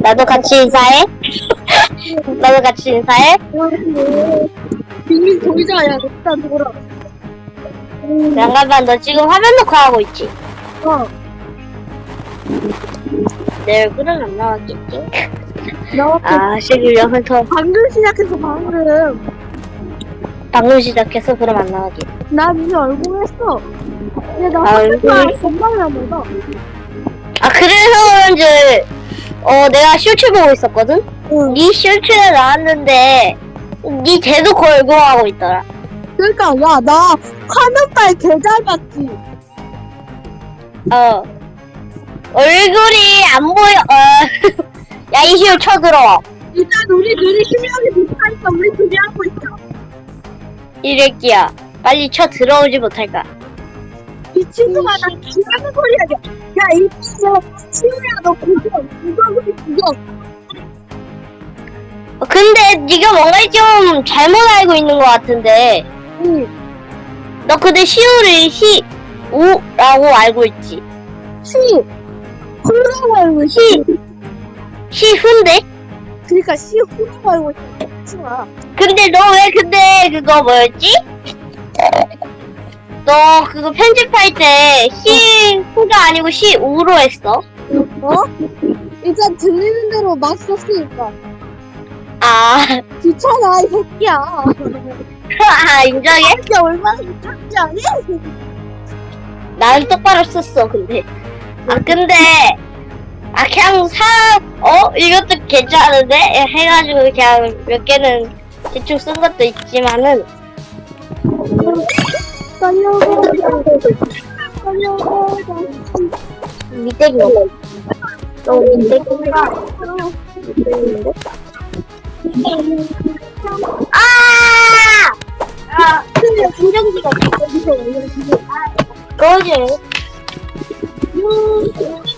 나도 같이 인사해? 나도 같이 인사해? 비밀 보이잖아, 일단 돌아. 잠깐만, 너 지금 화면 녹화하고 있지? 어, 내 얼굴은 안 나왔겠지? 나 아, 실력은 더 방금 시작해서 방금. 방금 시작해서 그럼 안 나가지. 나 이제 얼굴 했어. 근데 나 아, 얼굴 얼굴 건강이나 보다. 아, 그래서 그런지, 어, 내가 쇼츠 보고 있었거든? 응. 네 쇼츠에 나왔는데, 네 제도 걸고 하고 있더라. 그러니까, 야, 나 화면빨 개잘 봤지. 어. 얼굴이 안 보여, 어. 야, 이시오 쳐들어와. 일단 우리 둘이 실력이 비슷하니까 우리 둘이 하고 있어. 이래끼야. 빨리 쳐 들어오지 못할까? 이 친구가 나 기하는 소리 하게. 야, 이 친구, 친구야, 너 구경, 구경, 구경. 어, 근데 네가 뭔가 좀 잘못 알고 있는 것 같은데. 응. 너 근데 시우를 시, 우라고 알고 있지. 시, 후라고 알고 있어. 시훈데? 시 후라고 알고 있어. 친구야. 근데 너 왜 근데 그거 뭐였지? 너 그거 편집할 때 시후가 아니고 시우로 했어? 어? 일단 들리는 대로 막 썼으니까. 아, 귀찮아, 이 새끼야. 아 인정해? 이게 얼마나 귀찮지 않니? 나는 똑바로 썼어 근데 아 근데 아 그냥 사 어? 이것도 괜찮은데? 해가지고 그냥 몇 개는 대충 쓴 것도 있지만은 떨려고, 떨려고, 밑에 거너 밑에 거가 아! 아! 근데. 그러지 아, 바퀴가 밀었어.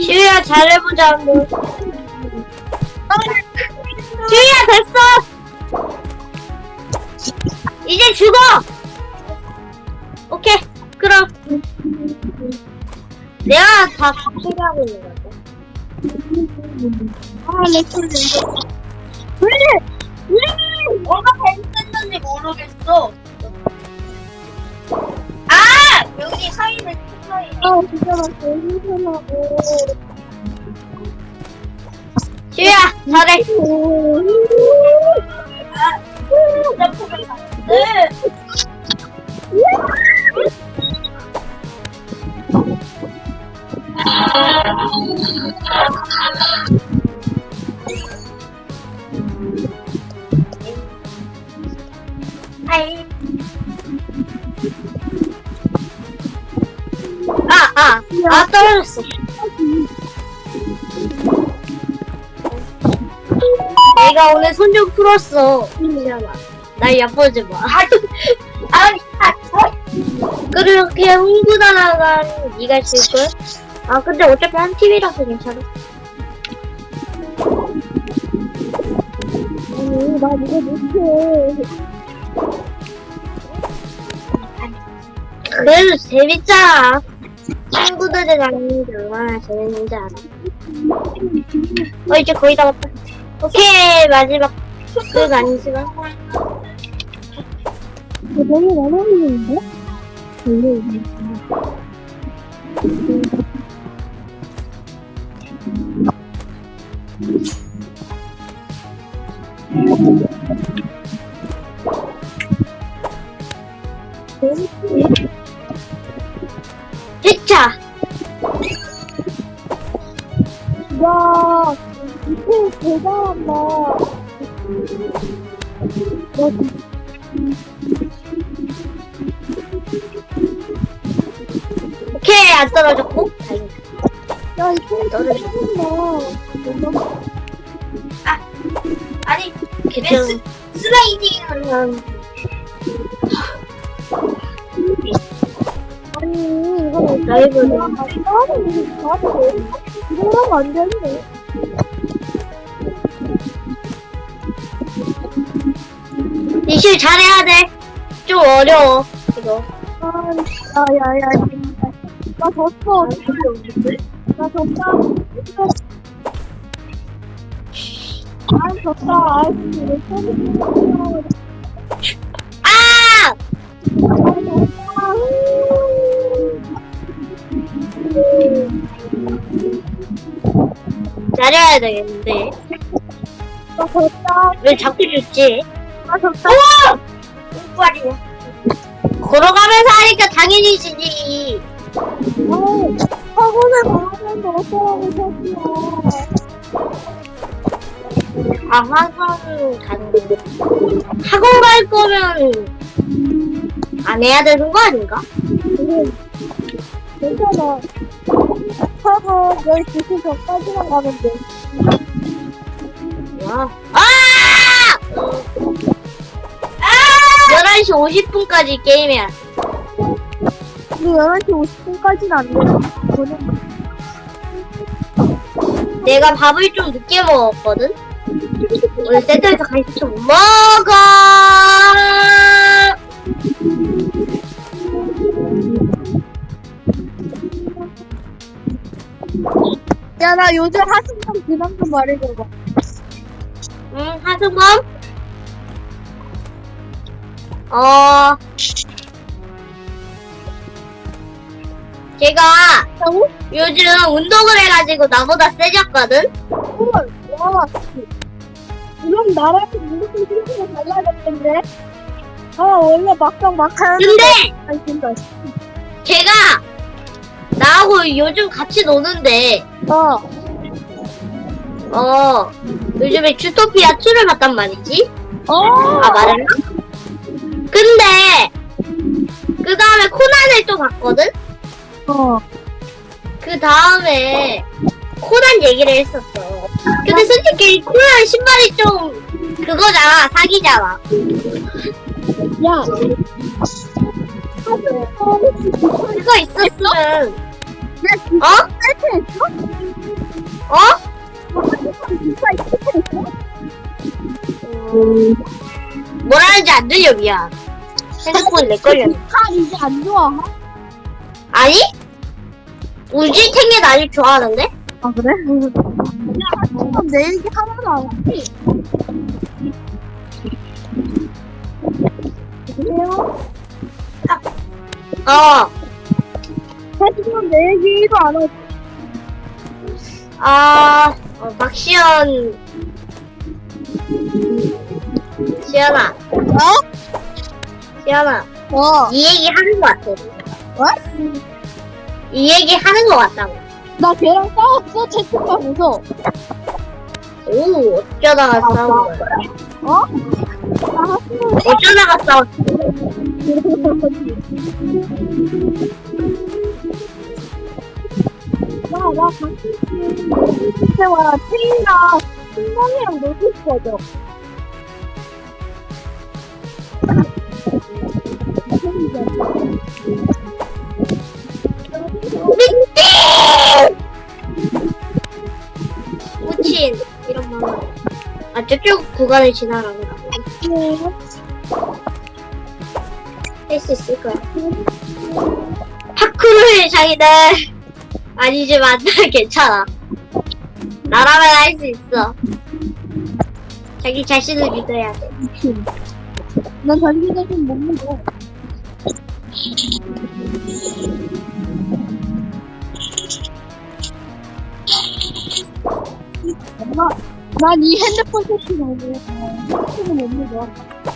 시우야 잘해보자 뭐. 시우야 됐어 이제 죽어 오케이 그럼 내가 다 소개하고 있는 거야 아. 왜? 왜? 뭐가 잘못됐는지 모르겠어 아! 여기 사이는 사이 아, 진짜 나 제일 편하고. 시우야 잘해 네. 아 아, 아, 아, 떨어졌어. 내가 오늘 손 좀 풀었어. 미안아. 날 얕보지 마. 아니, 아, 그렇게 흥분하다가 네가 질걸? 아, 근데 어차피 한 TV라서 괜찮아. 아니, 나 이거 못해. 그래도 재밌잖아. 있는 게 얼마나 재밌는지 알아. 어, 이제 거의 다 왔다. 오케이, 마지막 끝 아니지만. 너무 보이는데? 별로 대단하다. 너 오케이, 안 떨어졌고. 야, 이거 너를- 대단하다. 아니, 괜찮아. 슬라이딩 하면. 아니, 이거 라이브는. 이거 이러면 안 되는데. 연실 잘해야 돼. 좀 어려워. 이거. 아, 야, 야, 야, 야. 나 졌어. 나 졌다. 아, 졌다. 아, 왜 졌어? 아! 잘해야 되겠는데. 왜 자꾸 죽지? 나 졌다. 우와! 이빨이야. 걸어가면서 하니까 당연히 지지. 어, 학원에 가는데 어쩌라고 졌어. 아, 학원 가는 거. 학원 갈 거면 안 해야 되는 거 아닌가? 그래. 괜찮아. 학원 12시 전까지만 가면 돼. 와. 아! 아! 11시 50분까지 게임해야 돼. 근데 11시 50분까지는 안 돼. 저는 내가 밥을 좀 늦게 먹었거든? 오늘 센터에서 간식 좀 먹어! 야, 나 요즘 하승범 근황 좀 말해줘봐. 응, 하승범? 어, 제가? 요즘 운동을 해가지고 나보다 세졌거든? 헐, 와. 그럼 나랑 무슨 생각이 달라졌던데? 아, 원래 막상 막 하는데. 근데 아니, 진짜. 걔가 나하고 요즘 같이 노는데, 어, 어, 요즘에 주토피아 2를 봤단 말이지? 어, 아, 말했나? 근데, 그 다음에 코난을 또 봤거든? 어. 그 다음에 코난 얘기를 했었어. 근데 솔직히 코난 신발이 좀 그거잖아, 사기잖아. 야. 그거 있었으면, 어? 어? 있어? 음, 뭐라는지 안 들려, 미안. 핸드폰이 내 걸려. 이제 안 좋아. 아니? 우지탱이 아직 좋아하는데? 아, 그래? 야, 내 얘기 하나도 안 하지? 그래요? 어, 하승범 내 얘기 1도 안 하지? 아, 어, 박시연. 시연아, 어? 시연아, 어. 이 얘기 하는 거 같아. 뭐? 이 얘기 하는 거 같다고. 나 걔랑 싸웠어, 채팅방에서. 오, 어쩌다가 싸운 거야. 어? 나 어쩌다가 싸웠어. 나, 나 같이 그때와 태희랑 승범이랑 놀고 있거든. 무친, 이런 말. 아, 저쪽 구간을 지나라고. 할 수 있을 거야. 파크를 자기들 아니지만 괜찮아. 나라면 할 수 있어. 자기 자신을 믿어야 돼. 미친. 난 자기 자신 못 믿어. 난 이 핸드폰 세팅 안 해. 세팅은 못 믿어.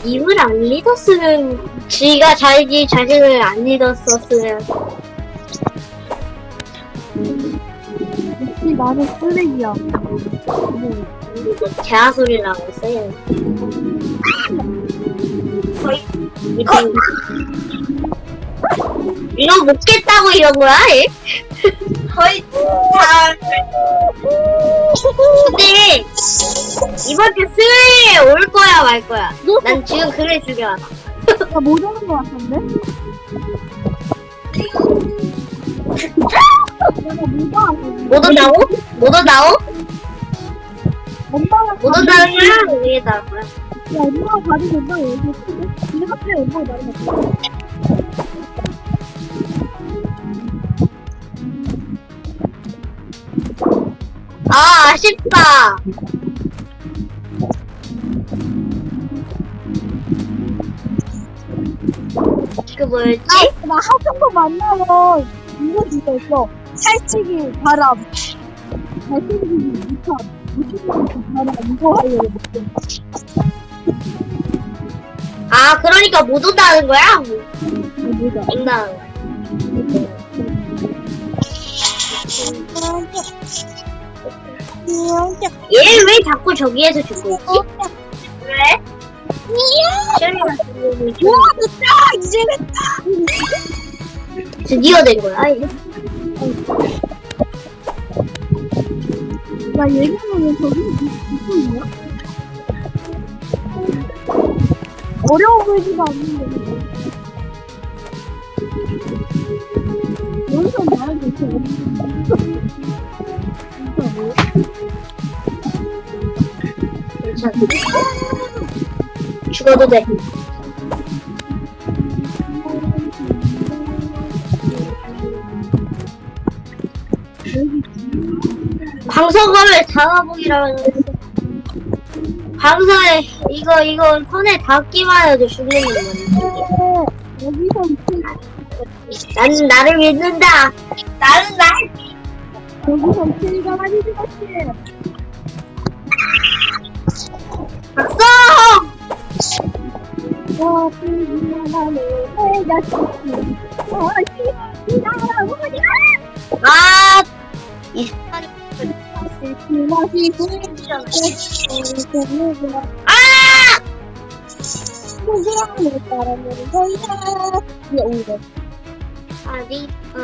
입을 안 믿었으면 지가 자기 자신을 안 믿었었으면 역시 나는 쓰레기야. 이거 개화 소리라고 써요. 거의 이거 이거 먹겠다고 이런 거야? 얘? 거의 다. 근데 이번 주 수요일에 올 거야 말 거야. 너, 난 지금 글을 죽여놔. 나못 오는 거 같은데? 내가 못 와. 못 온다고? 못 온다고? 엄마가 못 온다는 거야? 엄마가 가도 된다고 얘기했는데? 내가 그냥 엄마가 갔다. 아, 아쉽다. 그 뭐였지? 나 하정도 만나면 이거 주겠어. 살찌기 바람. 잘생기기 못함. 못생기기 바람. 이거 하려고. 아, 그러니까 못 온다는 거야? 뭐, 뭐가? 온다는 거야. 얘 왜 자꾸 저기에서 죽고 있지? 왜? 시연이가 죽고 있지? 우와, 됐다! 이제는 드디어 된 거야, 이제. 나 얘기하면 저기 있고 있냐? 어려워 보이지가 않는데. 여기서 말할 게 있어. 괜찮아. 죽어도 돼. 방송감을 잡아보기라고. 방송에 이거 이거 손에 닿기만 해도 죽는 거야. 여기서 나를 믿는다. 나는 날. 여기서 있으니까 아니지, 박수! 아! 이 아! 아니, 어.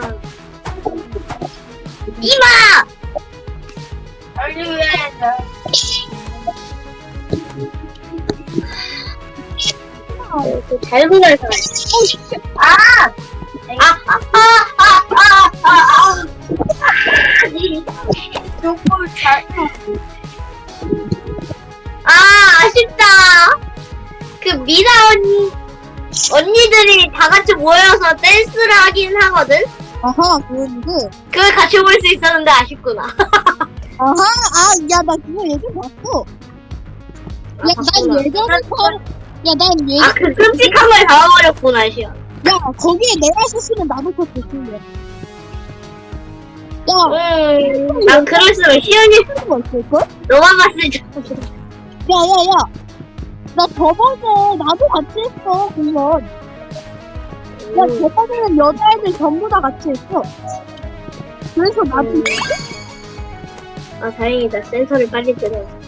이마! 얼른 왜? 그 잘 보낼 사람. 아! 아, 아, 아, 아, 아, 아, 아. 요걸 잘. 아, 아쉽다. 그 미나 언니, 언니들이 다 같이 모여서 댄스를 하긴 하거든? 아하, 그런데. 그걸 같이 볼 수 있었는데 아쉽구나. 아하, 아, 야, 나 그거 예전 봤어. 야, 난 아, 예전에 처음, 야, 난 예, 아, 그 끔찍한 걸 잡아버렸구나, 시연. 야, 거기에 내가 있었으면 나도 컸을 텐데. 야, 음, 난 그럴수록 시연이 그런 거 있을걸? 너만 봤을 줄. 야, 야, 야. 나 저번에 나도 같이 했어, 그건. 야, 음. 저번에는 여자애들 전부 다 같이 했어. 그래서 나도 음. 아, 다행이다. 센서를 빨리 뜯어서.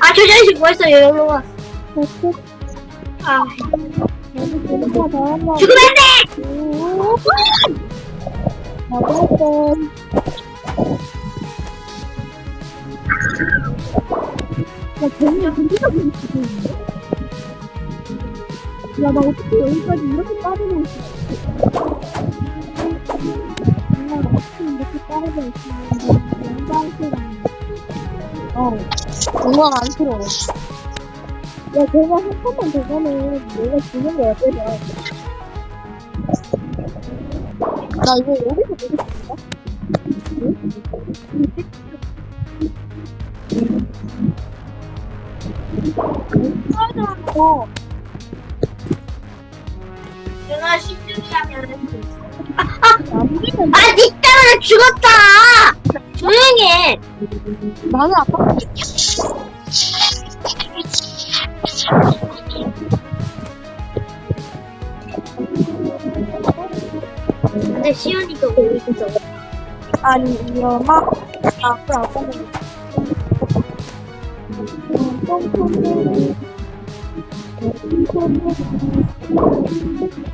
아, 저 자식 뭐했어요? 여기로 와. 아, 죽으면 안 돼! 야나 어떻게 여기까지 이렇게 빠져나올 수 있어? 정말 어떻게 이렇게 빠져나올 수 있어? 어. 응원 안 필요해. 야, 내가 한 판만 되면은 내가 주는 거야, 내가. 나 이거 여기서 보고 싶다. 응? 나 죽었다! 나는 아빠. 근데 시연이가 오기 진짜. 아니 이거 막 아빠 아빠는. 음, 음, 음, 음.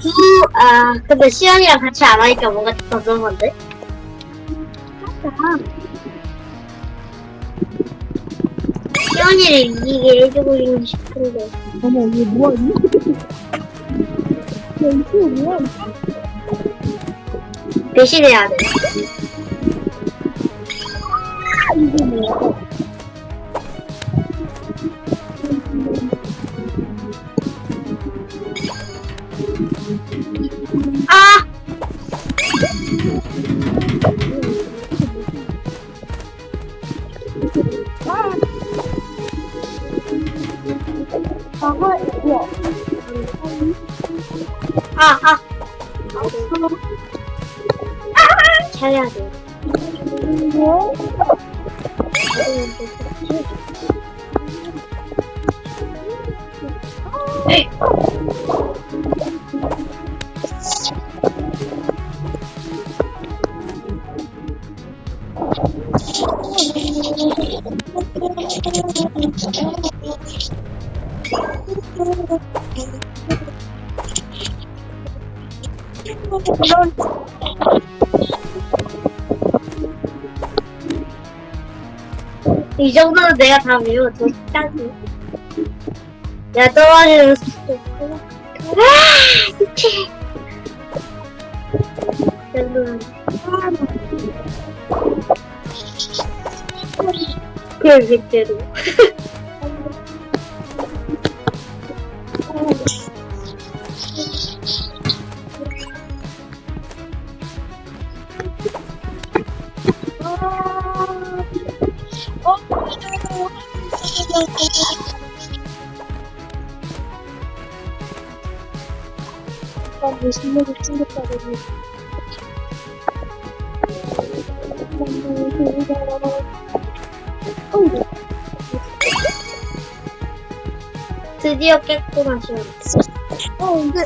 수, 아, 근데 시연이랑 같이 안 하니까 뭔가 더 좋은 건데? 시연이를 이기게 해주고 싶은데. 어머 이게 뭐하니? 야 이거 뭐야 배신해야 돼. 이게 뭐야 정도는 내가 다 외워. 저 딱이. 야, 떨어지는 속도. 아! 미치. 그걸 빅대로. 내 실력이 충격받아서 드디어 깼구나, 시원. 어 이제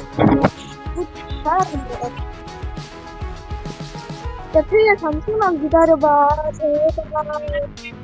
잘하던데 야 필야 잠시만 기다려봐 제발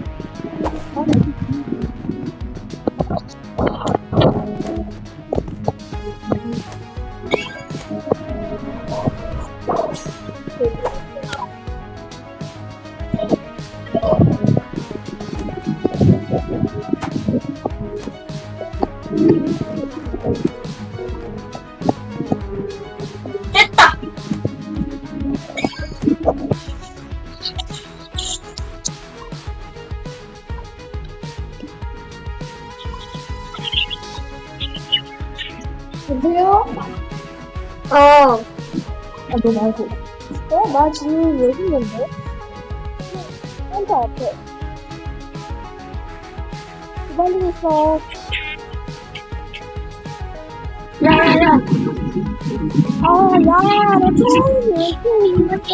아, 너 말고. 어, 나 지금 여기 있는데? 센터 앞에. 기다리고 있어. 야, 야, 야. 아, 야, 나 처음 여기 있는데.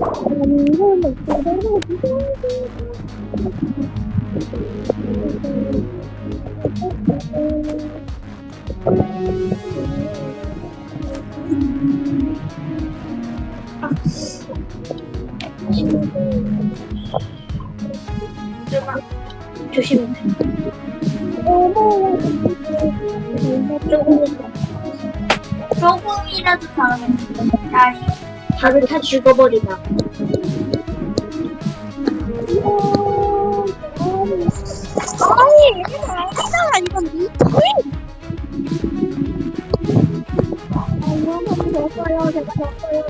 아니, 이거는 기다리고 조금이라도 다음에 다시 다들 다 죽어버리나. 아니. 이건 미친. 한번 줬어요. 제가 줬어요.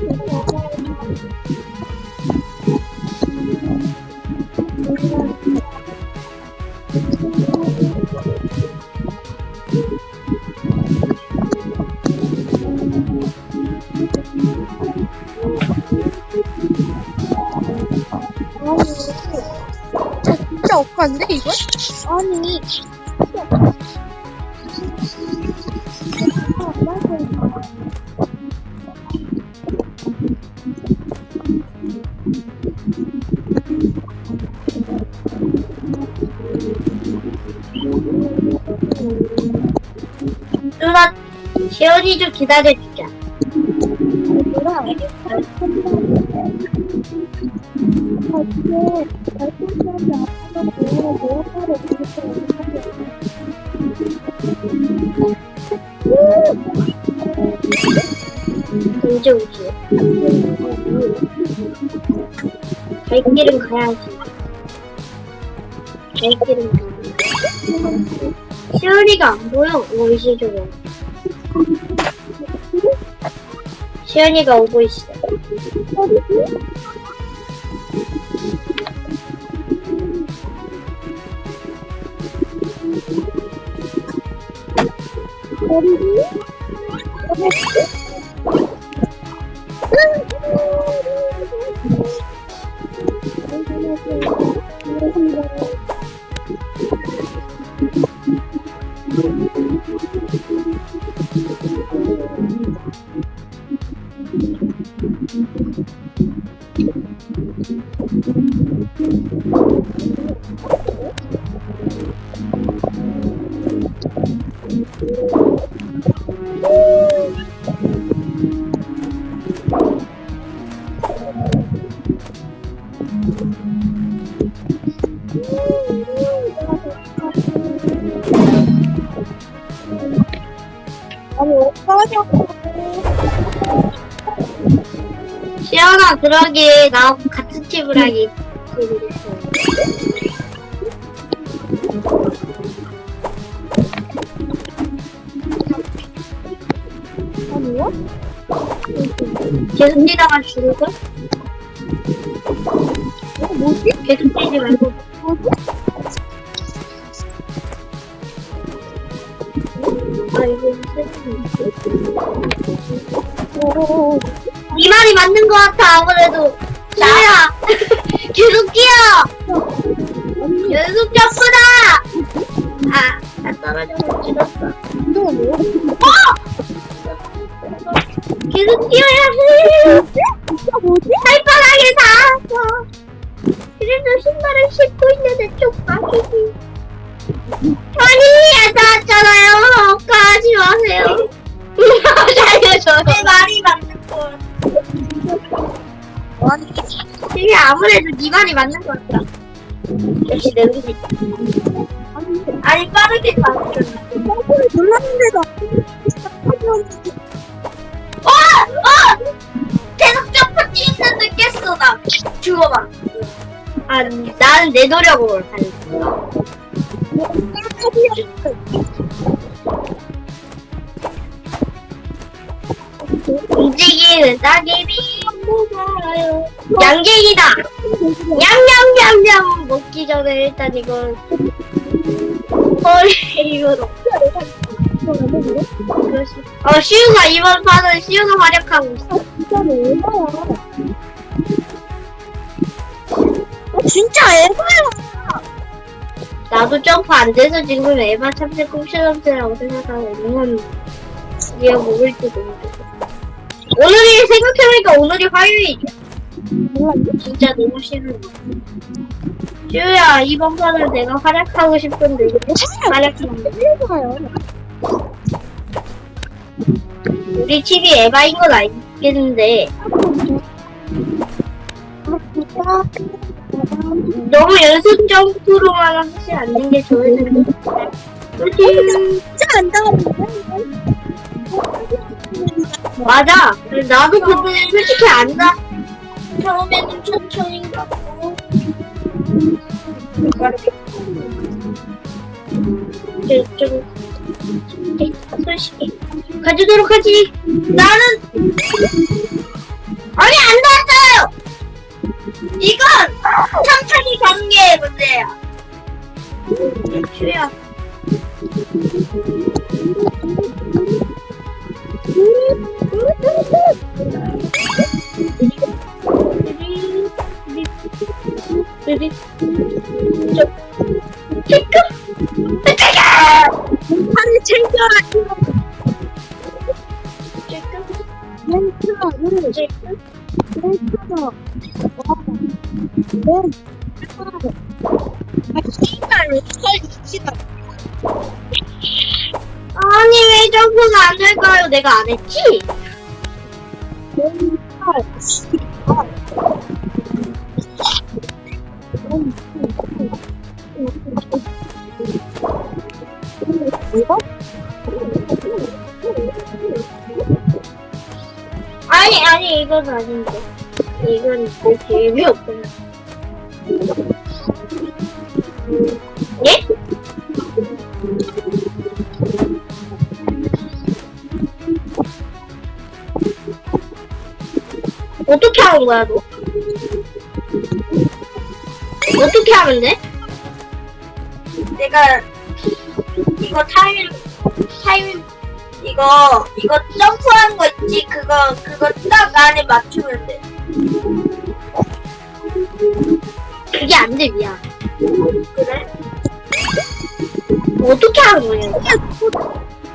제가 줬어요. 아니, 시연이 좀 기다려주자. 언제 오지? 갈 길은 가야지. 갈 길은 가야지. 시연이가 안 보여, 원시적으로. 시연이가 오고 있어. 그러게, 나하고 같은 팀을 하기. 그랬어. 아니요? 계속 뛰다가 죽을걸? 어, 뭐지? 계속 뛰지 말고. 뭐지? 아, 이거 세상에. 어, 네 말이 맞는 것 같아 아무래도. 나야. 계속 뛰어. 연속 점프다 아나 떨어져서 죽었어. 뭐야? 계속 뛰어야지. 진짜 뭐지? 발바닥에 닿았어 그래도 신발을 신고 있는데 좀 아기지. 아니 닿았잖아요. 가지 마세요. 살려줘요 내 말이 맞 이게 아무래도 네 말이 맞는 것 같다 역시 내 의지 아니, 아니 빠르게 가잖아. 깜짝을 놀랐는데도 어! 어! 계속 점프 뛰는데 깼어 나. 죽어봐. 아 나는 내 노력으로 달렸어. 움직이는 따개비. 양갱이다. 냠냠냠냠 먹기 전에 일단 이걸 허리로. 어 시우가 이번 판은 시우가 활약하고 있어. 진짜 에바야. 아, 진짜 에바야. 나도 점프 안 돼서 지금 에바 참새 꽁시럼새라고 생각하고 있는 건 얘가 먹을지도 모르겠어. 오늘이 생각해보니까 오늘이 화요일이야. 몰라, 진짜 너무 싫은 거. 슈야 이번 판은 내가 활약하고 싶은데 돼. 에바야. 우리 팀이 에바인 건 알겠는데. 너무 연습 점프로만 하지 않는 게 좋을 텐데. 진짜 안 당하는데? 맞아. 나도 근데 솔직히 안다. 처음에는 천천히 가고. 이제 좀, 네, 솔직히. 가주도록 하지. 나는, 아니, 안 닿았어요! 이건 천천히 가는 게 문제야. 슈야. 여기. 아. 아니, 왜 점프가 안 될까요? 내가 안 했지? 아니, 아니, 이건 아닌데. 이건 내 재미없구나. 어떻게 하는 거야, 너? 어떻게 하면 돼? 내가 이거 타임 타임 이거 이거 점프하는 거 있지 그거 그거 딱 안에 맞추면 돼 그게 안 돼 미안 그래 어떻게 하는 거냐 이거?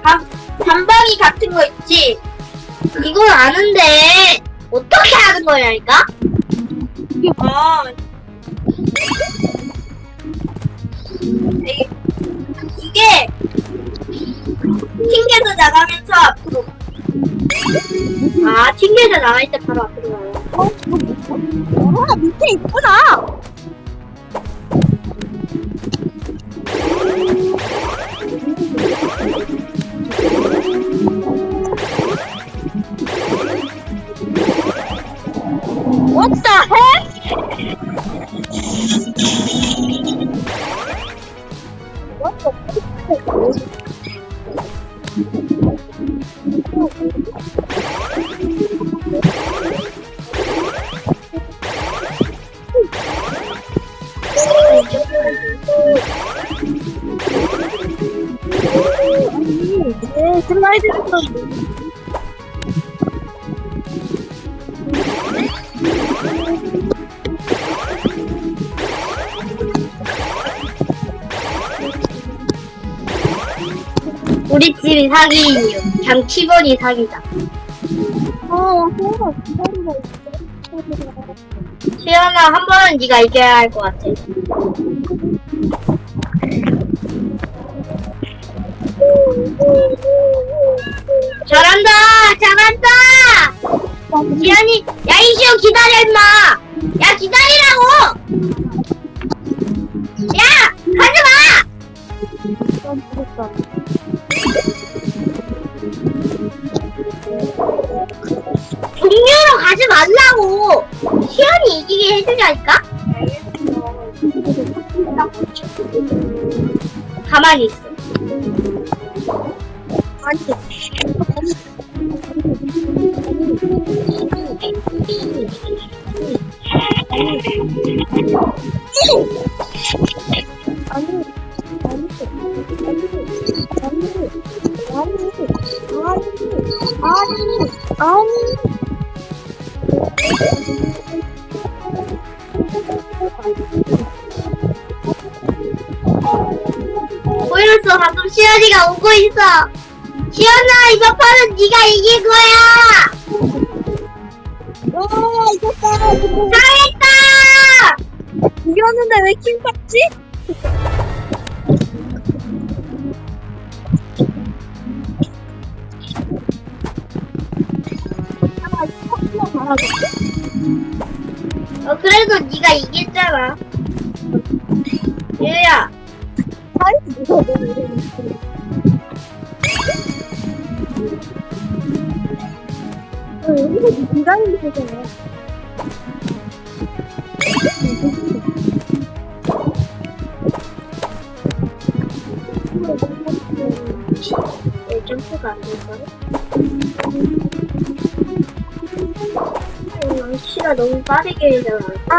반, 반방이 같은 거 있지 이건 아는데 어떻게 하는 거냐니까 어 이게, 이게 튕겨서 나가면서 앞으로. 아 튕겨서 나갈 때 바로 앞으로 나가 어, 뭐, 아, 밑에 있구나. What the heck? What the heck? 사기인이요. 그냥 치번이 사기다. 기다리고 있어. 시연아 한 번은 네가 이겨야 할 것 같아. 잘한다! 잘한다! 시연이 야 이시연 기다려 임마! 야 기다리라고 가 방금 시연이가 오고 있어 시연아 이번 판은 네가 이긴 거야 와, 이겼다. 잘했다 이겼는데 왜 킹받지? 아, 이거 한번 말하자. 어 그래도 네가 이겼잖아 사 이즈 무서워, 너무 이러고 어, 여기서 디자인도 되잖아. 왜 점프가 안 될까요? 어, 시가 너무 빠르게 해잖아